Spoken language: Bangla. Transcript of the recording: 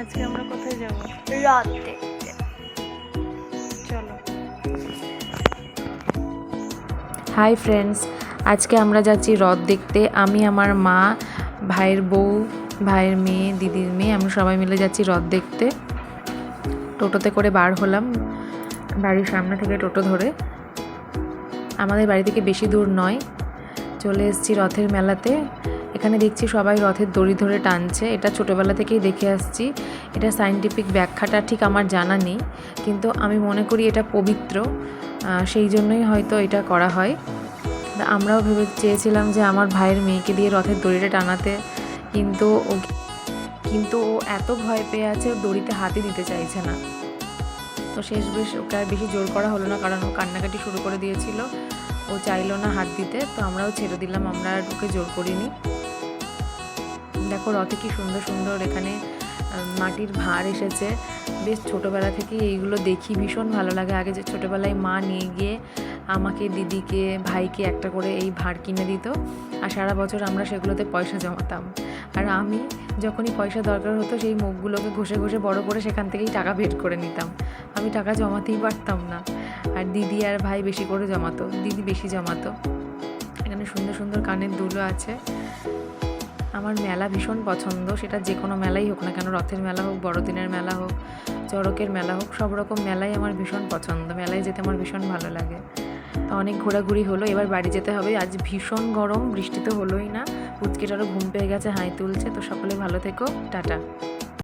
আজকে আমরা কোথায় যাব? রথ দেখতে চলো। হাই ফ্রেন্ডস আজকে আমরা যাচ্ছি রথ দেখতে। আমি আমার মা ভাইয়ের বউ ভাইয়ের মেয়ে দিদির মেয়ে আমরা সবাই মিলে যাচ্ছি রথ দেখতে। টোটোতে করে বার হলাম বাড়ির সামনে থেকে টোটো ধরে। আমাদের বাড়ি থেকে বেশি দূর নয়। চলে এসেছি রথের মেলাতে। এখানে দেখছি সবাই রথের দড়ি ধরে টানছে। এটা ছোটোবেলা থেকেই দেখে আসছি। এটা সাইন্টিফিক ব্যাখ্যাটা ঠিক আমার জানা নেই, কিন্তু আমি মনে করি এটা পবিত্র। সেই জন্যই হয়তো এটা করা হয়। আমরাও ভেবে চেয়েছিলাম যে আমার ভাইয়ের মেয়েকে দিয়ে রথের দড়িটা টানাতে, কিন্তু ও কিন্তু ও এত ভয় পেয়ে আছে দড়িতে হাতই দিতে চাইছে না। তো শেষ বেশ ওকে আর বেশি জোর করা হলো না, কারণ ও কান্নাকাটি শুরু করে দিয়েছিল। ও চাইলো না হাত দিতে, তো আমরাও ছেড়ে দিলাম। আমরা আর ওকে জোর করিনি। দেখো রথে কি সুন্দর সুন্দর এখানে মাটির ভাঁড় এসেছে। বেশ ছোটোবেলা থেকে এইগুলো দেখি, ভীষণ ভালো লাগে। আগে যে ছোটোবেলায় মা নিয়ে গিয়ে আমাকে, দিদিকে, ভাইকে একটা করে এই ভাঁড় কিনে দিত, আর সারা বছর আমরা সেগুলোতে পয়সা জমাতাম। আর আমি যখনই পয়সা দরকার হতো, সেই মুখগুলোকে ঘষে ঘষে বড় করে সেখান থেকেই টাকা বের করে নিতাম। আমি টাকা জমাতেই পারতাম না। আর দিদি আর ভাই বেশি করে জমাতো, দিদি বেশি জমাতো। এখানে সুন্দর সুন্দর কানের দুলো আছে। আমার মেলা ভীষণ পছন্দ। সেটা যে কোনো মেলাই হোক না কেন, রথের মেলা হোক, বড়দিনের মেলা হোক, চড়কের মেলা হোক, সব রকম মেলাই আমার ভীষণ পছন্দ। মেলায় যেতে আমার ভীষণ ভালো লাগে। তো অনেক ঘোরাঘুরি হলো, এবার বাড়ি যেতে হবে। আজ ভীষণ গরম, বৃষ্টি তো হলোই না। পুচকেটারও ঘুম পেয়ে গেছে, হাই তুলছে। তো সকলে ভালো থেকো। টাটা।